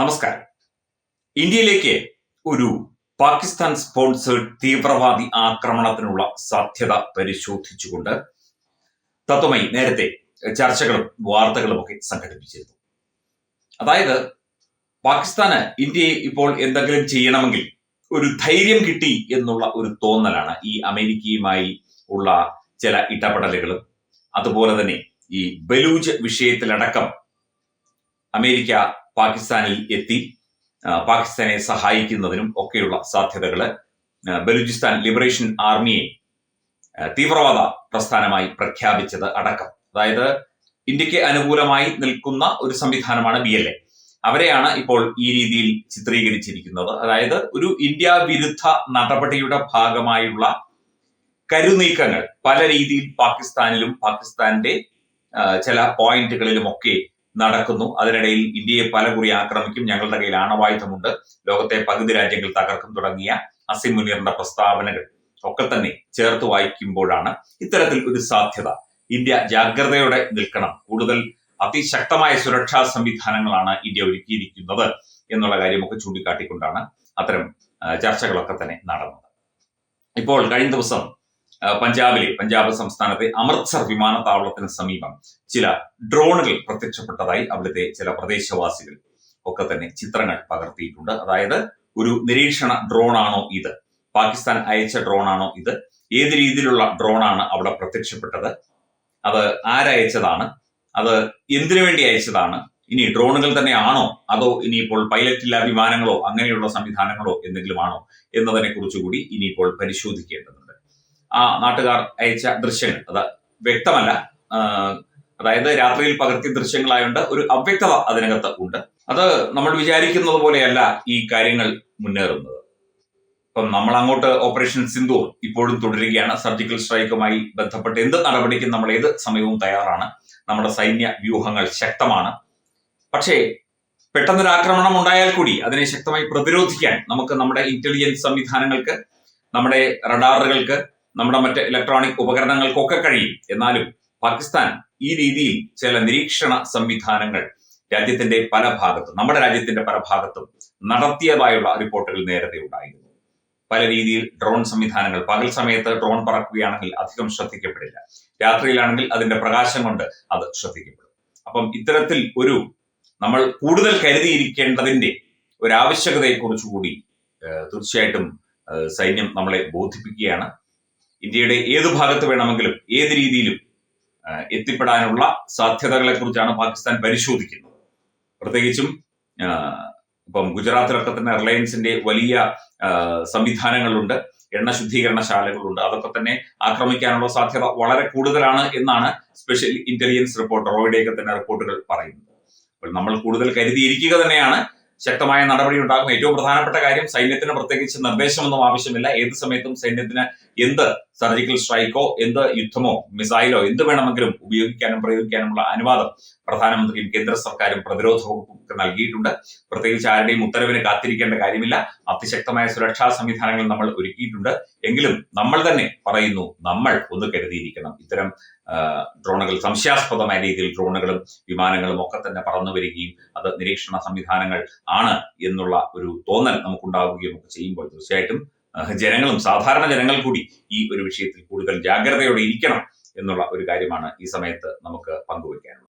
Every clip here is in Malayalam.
നമസ്കാരം. ഇന്ത്യയിലേക്ക് ഒരു പാകിസ്ഥാൻ സ്പോൺസേഡ് തീവ്രവാദി ആക്രമണത്തിനുള്ള സാധ്യത പരിശോധിച്ചുകൊണ്ട് തത്വമായി നേരത്തെ ചർച്ചകളും വാർത്തകളും ഒക്കെ സംഘടിപ്പിച്ചിരുന്നു. അതായത് പാകിസ്ഥാന് ഇന്ത്യയെ ഇപ്പോൾ എന്തെങ്കിലും ചെയ്യണമെങ്കിൽ ഒരു ധൈര്യം കിട്ടി എന്നുള്ള ഒരു തോന്നലാണ് ഈ അമേരിക്കയുമായി ഉള്ള ചില ഇടപെടലുകളും. അതുപോലെ തന്നെ ഈ ബലൂജ് വിഷയത്തിലടക്കം അമേരിക്ക പാകിസ്ഥാനിൽ എത്തി. പാകിസ്ഥാനെ സഹായിക്കുന്നതിനും ഒക്കെയുള്ള സാധ്യതകൾ ബലൂചിസ്ഥാൻ ലിബറേഷൻ ആർമിയെ തീവ്രവാദ പ്രസ്ഥാനമായി പ്രഖ്യാപിച്ചത് അടക്കം. അതായത് ഇന്ത്യയ്ക്ക് അനുകൂലമായി നിൽക്കുന്ന ഒരു സംവിധാനമാണ് ബി എൽ എ അവരെയാണ് ഇപ്പോൾ ഈ രീതിയിൽ ചിത്രീകരിച്ചിരിക്കുന്നത്. അതായത് ഒരു ഇന്ത്യ വിരുദ്ധ നടപടിയുടെ ഭാഗമായുള്ള കരുനീക്കങ്ങൾ പല രീതിയിൽ പാകിസ്ഥാനിലും പാകിസ്ഥാന്റെ ചില പോയിന്റുകളിലുമൊക്കെ നടക്കുന്നു. അതിനിടയിൽ ഇന്ത്യയെ പലകുറി ആക്രമിക്കും. ഞങ്ങളുടെ കയ്യിൽ ആണവായുധമുണ്ട്. ലോകത്തെ പകുതി രാജ്യങ്ങൾ തകർക്കും തുടങ്ങിയ അസിം മുനീറിന്റെ പ്രസ്താവനകൾ ഒക്കെ തന്നെ ചേർത്ത് വായിക്കുമ്പോഴാണ് ഇത്തരത്തിൽ ഒരു സാധ്യത. ഇന്ത്യ ജാഗ്രതയോടെ നിൽക്കണം. കൂടുതൽ അതിശക്തമായ സുരക്ഷാ സംവിധാനങ്ങളാണ് ഇന്ത്യ ഒരുക്കിയിരിക്കുന്നത് എന്നുള്ള കാര്യമൊക്കെ ചൂണ്ടിക്കാട്ടിക്കൊണ്ടാണ് അത്തരം ചർച്ചകളൊക്കെ തന്നെ നടന്നത്. ഇപ്പോൾ കഴിഞ്ഞ ദിവസം പഞ്ചാബിലെ പഞ്ചാബ് സംസ്ഥാനത്തെ അമൃത്സർ വിമാനത്താവളത്തിന് സമീപം ചില ഡ്രോണുകൾ പ്രത്യക്ഷപ്പെട്ടതായി അവിടുത്തെ ചില പ്രദേശവാസികൾ ഒക്കെ തന്നെ ചിത്രങ്ങൾ പകർത്തിയിട്ടുണ്ട്. അതായത് ഒരു നിരീക്ഷണ ഡ്രോണാണോ ഇത്? പാകിസ്ഥാൻ അയച്ച ഡ്രോണാണോ ഇത്? ഏത് രീതിയിലുള്ള ഡ്രോണാണ് അവിടെ പ്രത്യക്ഷപ്പെട്ടത്? അത് ആരയച്ചതാണ് അത് എന്തിനു വേണ്ടി അയച്ചതാണ്? ഇനി ഡ്രോണുകൾ തന്നെയാണോ അതോ ഇനിയിപ്പോൾ പൈലറ്റ് ഇല്ല വിമാനങ്ങളോ അങ്ങനെയുള്ള സംവിധാനങ്ങളോ എന്തെങ്കിലും ആണോ എന്നതിനെ കുറിച്ചുകൂടി ഇനിയിപ്പോൾ പരിശോധിക്കേണ്ടതുണ്ട്. ആ നാട്ടുകാർ അയച്ച ദൃശ്യങ്ങൾ. അത് വ്യക്തമല്ല. അതായത് രാത്രിയിൽ പകർത്തിയ ദൃശ്യങ്ങളായുണ്ട് ഒരു അവ്യക്തത അതിനകത്ത് ഉണ്ട്. അത് നമ്മൾ വിചാരിക്കുന്നത് പോലെയല്ല ഈ കാര്യങ്ങൾ മുന്നേറുന്നത്. ഇപ്പം നമ്മൾ അങ്ങോട്ട് ഓപ്പറേഷൻ സിന്ധു ഇപ്പോഴും തുടരുകയാണ്. സർജിക്കൽ സ്ട്രൈക്കുമായി ബന്ധപ്പെട്ട് എന്ത് നടപടിക്കും നമ്മൾ ഏത് സമയവും തയ്യാറാണ്. നമ്മുടെ സൈന്യ വ്യൂഹങ്ങൾ ശക്തമാണ്. പക്ഷേ പെട്ടെന്നൊരു ആക്രമണം ഉണ്ടായാൽ കൂടി അതിനെ ശക്തമായി പ്രതിരോധിക്കാൻ നമുക്ക് നമ്മുടെ ഇന്റലിജൻസ് സംവിധാനങ്ങൾക്ക് നമ്മുടെ റഡാറുകൾക്ക് നമ്മുടെ മറ്റ് ഇലക്ട്രോണിക് ഉപകരണങ്ങൾക്കൊക്കെ കഴിയും. എന്നാലും പാകിസ്ഥാൻ ഈ രീതിയിൽ ചില നിരീക്ഷണ സംവിധാനങ്ങൾ രാജ്യത്തിന്റെ പല ഭാഗത്തും നമ്മുടെ രാജ്യത്തിന്റെ പല ഭാഗത്തും നടത്തിയതായുള്ള റിപ്പോർട്ടുകൾ നേരത്തെ ഉണ്ടായിരുന്നു. പല രീതിയിൽ ഡ്രോൺ സംവിധാനങ്ങൾ പകൽ സമയത്ത് ഡ്രോൺ പറക്കുകയാണെങ്കിൽ അധികം ശ്രദ്ധിക്കപ്പെടില്ല. രാത്രിയിലാണെങ്കിൽ അതിന്റെ പ്രകാശം കൊണ്ട് അത് ശ്രദ്ധിക്കപ്പെടും. അപ്പം ഇത്തരത്തിൽ ഒരു നമ്മൾ കൂടുതൽ കരുതിയിരിക്കേണ്ടതിന്റെ ഒരു ആവശ്യകതയെക്കുറിച്ചുകൂടി ഏഹ്, തീർച്ചയായിട്ടും സൈന്യം നമ്മളെ ബോധിപ്പിക്കുകയാണ്. ഇന്ത്യയുടെ ഏത് ഭാഗത്ത് വേണമെങ്കിലും ഏത് രീതിയിലും എത്തിപ്പെടാനുള്ള സാധ്യതകളെ കുറിച്ചാണ് പാകിസ്ഥാൻ പരിശോധിക്കുന്നത്. പ്രത്യേകിച്ചും ഇപ്പം ഗുജറാത്തിലൊക്കെ തന്നെ റിലയൻസിന്റെ വലിയ സംവിധാനങ്ങളുണ്ട് എണ്ണ ശുദ്ധീകരണശാലകളുണ്ട് അതൊക്കെ തന്നെ ആക്രമിക്കാനുള്ള സാധ്യത വളരെ കൂടുതലാണ് എന്നാണ് സ്പെഷ്യൽ ഇന്റലിജൻസ് റിപ്പോർട്ട് റോയുടെയൊക്കെ തന്നെ റിപ്പോർട്ടുകൾ പറയുന്നത്. അപ്പോൾ നമ്മൾ കൂടുതൽ കരുതിയിരിക്കുക തന്നെയാണ് ശക്തമായ നടപടി ഉണ്ടാകും ഏറ്റവും പ്രധാനപ്പെട്ട കാര്യം. സൈന്യത്തിന് പ്രത്യേകിച്ച് നിർദ്ദേശമൊന്നും ആവശ്യമില്ല. ഏത് സമയത്തും സൈന്യത്തിന് എന്ത് സർജിക്കൽ സ്ട്രൈക്കോ എന്ത് യുദ്ധമോ മിസൈലോ എന്ത് വേണമെങ്കിലും ഉപയോഗിക്കാനും പ്രയോഗിക്കാനുമുള്ള അനുവാദം പ്രധാനമന്ത്രിയും കേന്ദ്ര സർക്കാരും പ്രതിരോധ വകുപ്പും നൽകിയിട്ടുണ്ട്. പ്രത്യേകിച്ച് ആരുടെയും ഉത്തരവിന് കാത്തിരിക്കേണ്ട കാര്യമില്ല. അതിശക്തമായ സുരക്ഷാ സംവിധാനങ്ങൾ നമ്മൾ ഒരുക്കിയിട്ടുണ്ട്. എങ്കിലും നമ്മൾ തന്നെ പറയുന്നു നമ്മൾ ഒന്ന് കരുതിയിരിക്കണം. ഇത്തരം ഡ്രോണുകൾ സംശയാസ്പദമായ രീതിയിൽ ഡ്രോണുകളും വിമാനങ്ങളും ഒക്കെ തന്നെ പറന്നു വരികയും അത് നിരീക്ഷണ സംവിധാനങ്ങൾ ആണ് എന്നുള്ള ഒരു തോന്നൽ നമുക്കുണ്ടാവുകയും ഒക്കെ ചെയ്യുമ്പോൾ തീർച്ചയായിട്ടും ജനങ്ങളും സാധാരണ ജനങ്ങൾ കൂടി ഈ ഒരു വിഷയത്തിൽ കൂടുതൽ ജാഗ്രതയോടെ ഇരിക്കണം എന്നുള്ള ഒരു കാര്യമാണ് ഈ സമയത്ത് നമുക്ക് പങ്കുവയ്ക്കാനുള്ളത്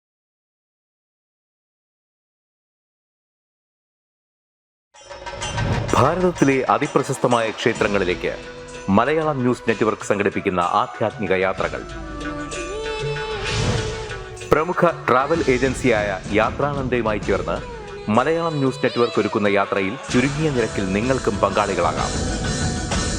ഭാരതത്തിലെ അതിപ്രശസ്തമായ ക്ഷേത്രങ്ങളിലേക്ക് മലയാളം ന്യൂസ് നെറ്റ്വർക്ക് സംഘടിപ്പിക്കുന്ന ആധ്യാത്മിക യാത്രകൾ. പ്രമുഖ ട്രാവൽ ഏജൻസിയായ യാത്രാനന്ദയുമായി ചേർന്ന് മലയാളം ന്യൂസ് നെറ്റ്വർക്ക് ഒരുക്കുന്ന യാത്രയിൽ ചുരുങ്ങിയ നിരക്കിൽ നിങ്ങൾക്കും പങ്കാളികളാകാം.